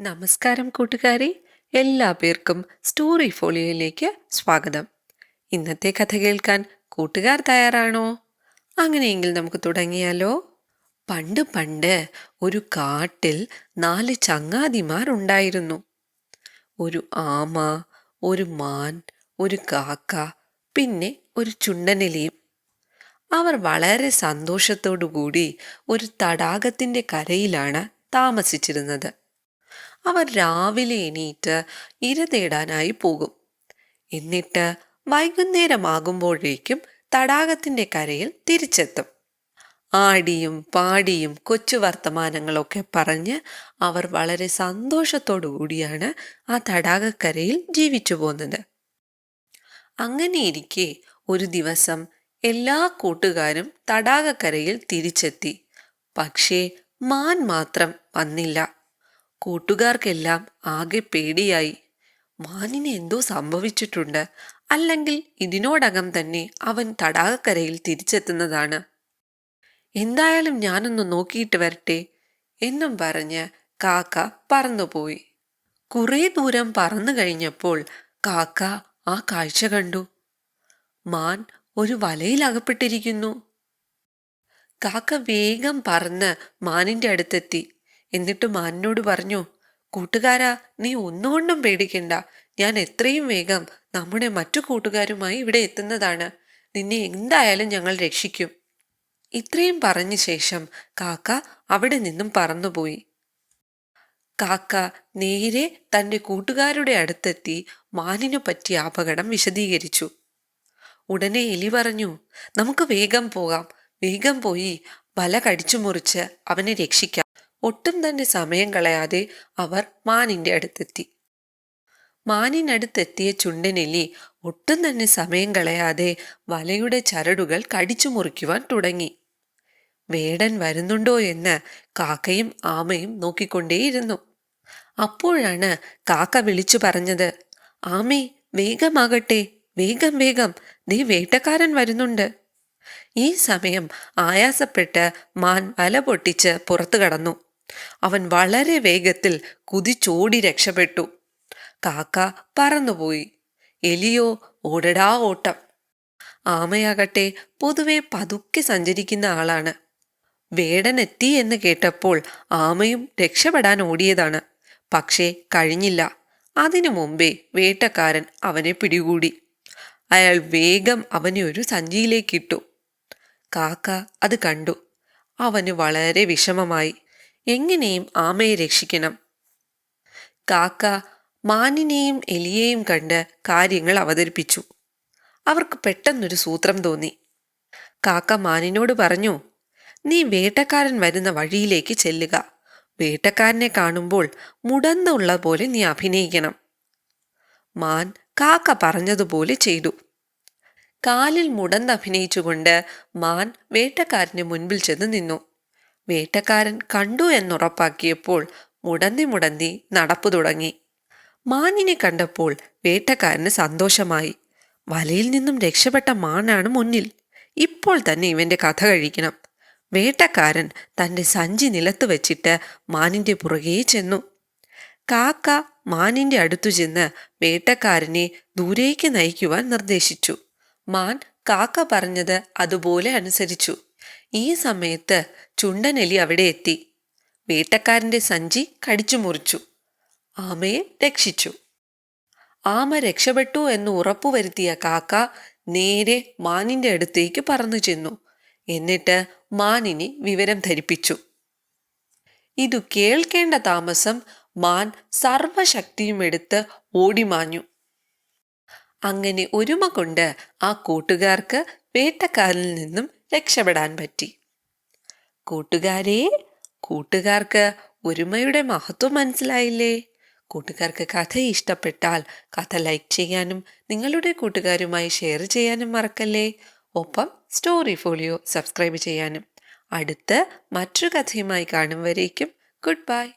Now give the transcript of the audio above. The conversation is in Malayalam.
നമസ്കാരം കൂട്ടുകാരെ എല്ലാ പേർക്കും സ്റ്റോറി ഫോളിയോയിലേക്ക് സ്വാഗതം. ഇന്നത്തെ കഥ കേൾക്കാൻ കൂട്ടുകാർ തയ്യാറാണോ? അങ്ങനെയെങ്കിൽ നമുക്ക് തുടങ്ങിയാലോ? പണ്ട് പണ്ട് ഒരു കാട്ടിൽ നാല് ചങ്ങാതിമാർ ഉണ്ടായിരുന്നു. ഒരു ആമ ഒരു മാൻ ഒരു കാക്ക പിന്നെ ഒരു ചുണ്ടനെലിയും. അവർ വളരെ സന്തോഷത്തോടു കൂടി ഒരു തടാകത്തിന്റെ കരയിലാണ് താമസിച്ചിരുന്നത്. അവർ രാവിലെ എണീറ്റ് ഇര തേടാനായി പോകും. എന്നിട്ട് വൈകുന്നേരമാകുമ്പോഴേക്കും തടാകത്തിന്റെ കരയിൽ തിരിച്ചെത്തും. ആടിയും പാടിയും കൊച്ചു വർത്തമാനങ്ങളൊക്കെ പറഞ്ഞ് അവർ വളരെ സന്തോഷത്തോടു കൂടിയാണ് ആ തടാകക്കരയിൽ ജീവിച്ചു പോകുന്നത്. അങ്ങനെയിരിക്കെ ഒരു ദിവസം എല്ലാ കൂട്ടുകാരും തടാകക്കരയിൽ തിരിച്ചെത്തി. പക്ഷേ മാൻ മാത്രം വന്നില്ല. കൂട്ടുകാർക്കെല്ലാം ആകെ പേടിയായി. മാനിന് എന്തോ സംഭവിച്ചിട്ടുണ്ട്. അല്ലെങ്കിൽ ഇതിനോടകം തന്നെ അവൻ തടാകക്കരയിൽ തിരിച്ചെത്തുന്നതാണ്. എന്തായാലും ഞാനൊന്ന് നോക്കിയിട്ട് വരട്ടെ എന്നും പറഞ്ഞ് കാക്ക പറന്നുപോയി. കുറേ ദൂരം പറന്നു കഴിഞ്ഞപ്പോൾ കാക്ക ആ കാഴ്ച കണ്ടു. മാൻ ഒരു വലയിൽ അകപ്പെട്ടിരിക്കുന്നു. കാക്ക വേഗം പറന്ന് മാനിന്റെ അടുത്തെത്തി. എന്നിട്ട് മാനിനോട് പറഞ്ഞു കൂട്ടുകാരാ നീ ഒന്നുകൊണ്ടും പേടിക്കണ്ട. ഞാൻ എത്രയും വേഗം നമ്മുടെ മറ്റു കൂട്ടുകാരുമായി ഇവിടെ എത്തുന്നതാണ്. നിന്നെ എന്തായാലും ഞങ്ങൾ രക്ഷിക്കും. ഇത്രയും പറഞ്ഞ ശേഷം കാക്ക അവിടെ നിന്നും പറന്നുപോയി. കാക്ക നേരെ തന്റെ കൂട്ടുകാരുടെ അടുത്തെത്തി മാനിനു പറ്റിയ അപകടം വിശദീകരിച്ചു. ഉടനെ എലി പറഞ്ഞു നമുക്ക് വേഗം പോകാം. വേഗം പോയി വല കടിച്ചു മുറിച്ച് അവനെ രക്ഷിക്കാം. ഒട്ടും തന്നെ സമയം കളയാതെ അവർ മാനിന്റെ അടുത്തെത്തി. മാനിനടുത്തെത്തിയ ചുണ്ടനെല്ലി ഒട്ടും തന്നെ സമയം കളയാതെ വലയുടെ ചരടുകൾ കടിച്ചു മുറിക്കുവാൻ തുടങ്ങി. വേടൻ വരുന്നുണ്ടോ എന്ന് കാക്കയും ആമയും നോക്കിക്കൊണ്ടേയിരുന്നു. അപ്പോഴാണ് കാക്ക വിളിച്ചു പറഞ്ഞത് ആമേ വേഗമാകട്ടെ വേഗം വേഗം നീ വേട്ടക്കാരൻ വരുന്നുണ്ട് ഈ സമയം ആയാസപ്പെട്ട് മാൻ വല പൊട്ടിച്ച് പുറത്തു കടന്നു. അവൻ വളരെ വേഗത്തിൽ കുതിച്ചോടി രക്ഷപ്പെട്ടു. കാക്ക പറന്നുപോയി. എലിയോ ഓടടാ ഓട്ടം. ആമയാകട്ടെ പൊതുവെ പതുക്കെ സഞ്ചരിക്കുന്ന ആളാണ്. വേടനെത്തി എന്ന് കേട്ടപ്പോൾ ആമയും രക്ഷപ്പെടാൻ ഓടിയതാണ്. പക്ഷേ കഴിഞ്ഞില്ല. അതിനു മുമ്പേ വേട്ടക്കാരൻ അവനെ പിടികൂടി. അയാൾ വേഗം അവനെ ഒരു സഞ്ചിയിലേക്കിട്ടു. കാക്ക അത് കണ്ടു. അവന് വളരെ വിഷമമായി. എങ്ങനെയും ആമയെ രക്ഷിക്കണം. കാക്ക മാനിനെയും എലിയെയും കണ്ട് കാര്യങ്ങൾ അവതരിപ്പിച്ചു. അവർക്ക് പെട്ടെന്നൊരു സൂത്രം തോന്നി. കാക്ക മാനിനോട് പറഞ്ഞു നീ വേട്ടക്കാരൻ വരുന്ന വഴിയിലേക്ക് ചെല്ലുക. വേട്ടക്കാരനെ കാണുമ്പോൾ മുടന്നുള്ള പോലെ നീ അഭിനയിക്കണം. മാൻ കാക്ക പറഞ്ഞതുപോലെ ചെയ്തു. കാലിൽ മുടന്ന് അഭിനയിച്ചുകൊണ്ട് മാൻ വേട്ടക്കാരന് മുൻപിൽ ചെന്ന് നിന്നു. വേട്ടക്കാരൻ കണ്ടു എന്നുറപ്പാക്കിയപ്പോൾ മുടന്തി മുടന്തി നടപ്പു തുടങ്ങി. മാനിനെ കണ്ടപ്പോൾ വേട്ടക്കാരന് സന്തോഷമായി. വലയിൽ നിന്നും രക്ഷപ്പെട്ട മാനാണ് മുന്നിൽ. ഇപ്പോൾ തന്നെ ഇവന്റെ കഥ കഴിക്കണം. വേട്ടക്കാരൻ തന്റെ സഞ്ചി നിലത്ത് വെച്ചിട്ട് മാനിന്റെ പുറകെ ചെന്നു. കാക്ക മാനിന്റെ അടുത്തു ചെന്ന് വേട്ടക്കാരനെ ദൂരേക്ക് നയിക്കുവാൻ നിർദ്ദേശിച്ചു. മാൻ കാക്ക പറഞ്ഞത് അതുപോലെ അനുസരിച്ചു. ഈ സമയത്ത് ചുണ്ടനെലി അവിടെ എത്തി. വേട്ടക്കാരന്റെ സഞ്ചി കടിച്ചു മുറിച്ചു. ആമയെ രക്ഷിച്ചു. ആമ രക്ഷപ്പെട്ടു എന്ന് ഉറപ്പുവരുത്തിയ കാക്ക നേരെ മാനിന്റെ അടുത്തേക്ക് പറന്നു ചെന്നു. എന്നിട്ട് മാനിനെ വിവരം ധരിപ്പിച്ചു. ഇതു കേൾക്കേണ്ട താമസം മാൻ സർവശക്തിയും എടുത്ത് ഓടിമാഞ്ഞു. അങ്ങനെ ഒരുമ കൊണ്ട് ആ കൂട്ടുകാർക്ക് വേട്ടക്കാരിൽ നിന്നും രക്ഷപ്പെടാൻ പറ്റി. കൂട്ടുകാരെ കൂട്ടുകാർക്ക് ഒരുമയുടെ മഹത്വം മനസ്സിലായില്ലേ? കൂട്ടുകാർക്ക് കഥ ഇഷ്ടപ്പെട്ടാൽ കഥ ലൈക്ക് ചെയ്യാനും നിങ്ങളുടെ കൂട്ടുകാരുമായി ഷെയർ ചെയ്യാനും മറക്കല്ലേ? ഒപ്പം സ്റ്റോറി ഫോളിയോ സബ്സ്ക്രൈബ് ചെയ്യാനും. അടുത്ത മറ്റൊരു കഥയുമായി കാണും വരേക്കും. Good bye.